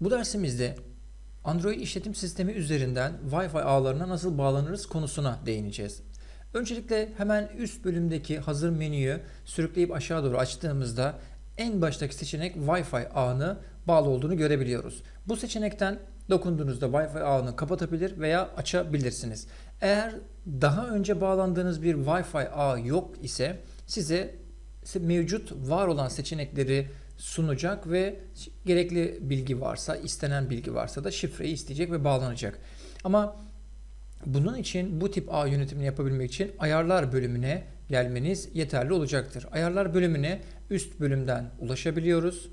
Bu dersimizde Android işletim sistemi üzerinden Wi-Fi ağlarına nasıl bağlanırız konusuna değineceğiz. Öncelikle hemen üst bölümdeki hazır menüyü sürükleyip aşağı doğru açtığımızda en baştaki seçenek Wi-Fi ağını bağlı olduğunu görebiliyoruz. Bu seçenekten dokunduğunuzda Wi-Fi ağını kapatabilir veya açabilirsiniz. Eğer daha önce bağlandığınız bir Wi-Fi ağı yok ise size mevcut var olan seçenekleri sunacak ve gerekli bilgi varsa, istenen bilgi varsa da şifreyi isteyecek ve bağlanacak. Ama bunun için bu tip ağ yönetimini yapabilmek için ayarlar bölümüne gelmeniz yeterli olacaktır. Ayarlar bölümüne üst bölümden ulaşabiliyoruz.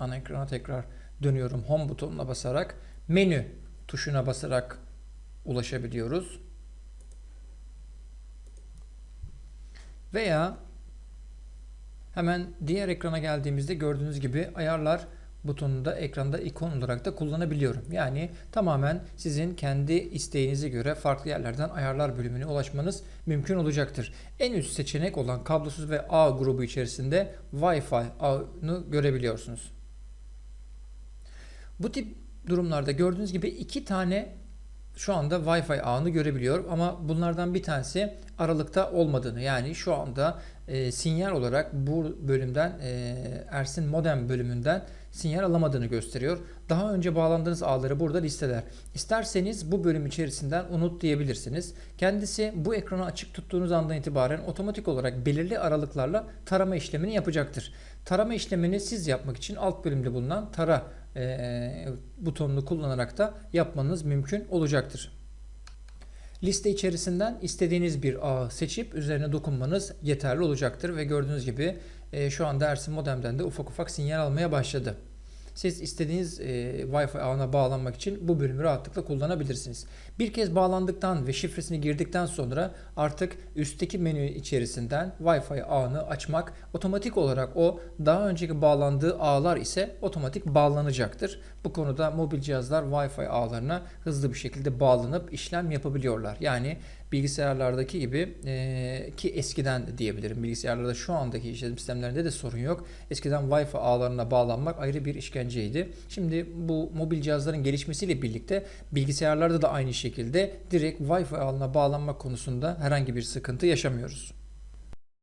Ana ekrana tekrar dönüyorum. Home butonuna basarak menü tuşuna basarak ulaşabiliyoruz. Veya hemen diğer ekrana geldiğimizde gördüğünüz gibi ayarlar butonunu da ekranda ikon olarak da kullanabiliyorum. Yani tamamen sizin kendi isteğinize göre farklı yerlerden ayarlar bölümüne ulaşmanız mümkün olacaktır. En üst seçenek olan kablosuz ve ağ grubu içerisinde Wi-Fi ağını görebiliyorsunuz. Bu tip durumlarda gördüğünüz gibi iki tane şu anda Wi-Fi ağını görebiliyor ama bunlardan bir tanesi aralıkta olmadığını yani şu anda e, sinyal olarak bu bölümden e, Ersin modem bölümünden sinyal alamadığını gösteriyor. Daha önce bağlandığınız ağları burada listeler. İsterseniz bu bölüm içerisinden unut diyebilirsiniz. Kendisi bu ekranı açık tuttuğunuz andan itibaren otomatik olarak belirli aralıklarla tarama işlemini yapacaktır. Tarama işlemini siz yapmak için alt bölümde bulunan tara e, butonunu kullanarak da yapmanız mümkün olacaktır. Liste içerisinden istediğiniz bir ağı seçip üzerine dokunmanız yeterli olacaktır ve gördüğünüz gibi e, şu anda Ersin modemden de ufak ufak sinyal almaya başladı. Siz istediğiniz e, Wi-Fi ağına bağlanmak için bu bölümü rahatlıkla kullanabilirsiniz. Bir kez bağlandıktan ve şifresini girdikten sonra artık üstteki menü içerisinden Wi-Fi ağını açmak otomatik olarak o daha önceki bağlandığı ağlar ise otomatik bağlanacaktır. Bu konuda mobil cihazlar Wi-Fi ağlarına hızlı bir şekilde bağlanıp işlem yapabiliyorlar. Yani bilgisayarlardaki gibi e, ki eskiden de diyebilirim bilgisayarlarda şu andaki işletim sistemlerinde de sorun yok. Eskiden Wi-Fi ağlarına bağlanmak ayrı bir işkenceydi. Şimdi bu mobil cihazların gelişmesiyle birlikte bilgisayarlarda da aynı şekilde direkt Wi-Fi ağına bağlanmak konusunda herhangi bir sıkıntı yaşamıyoruz.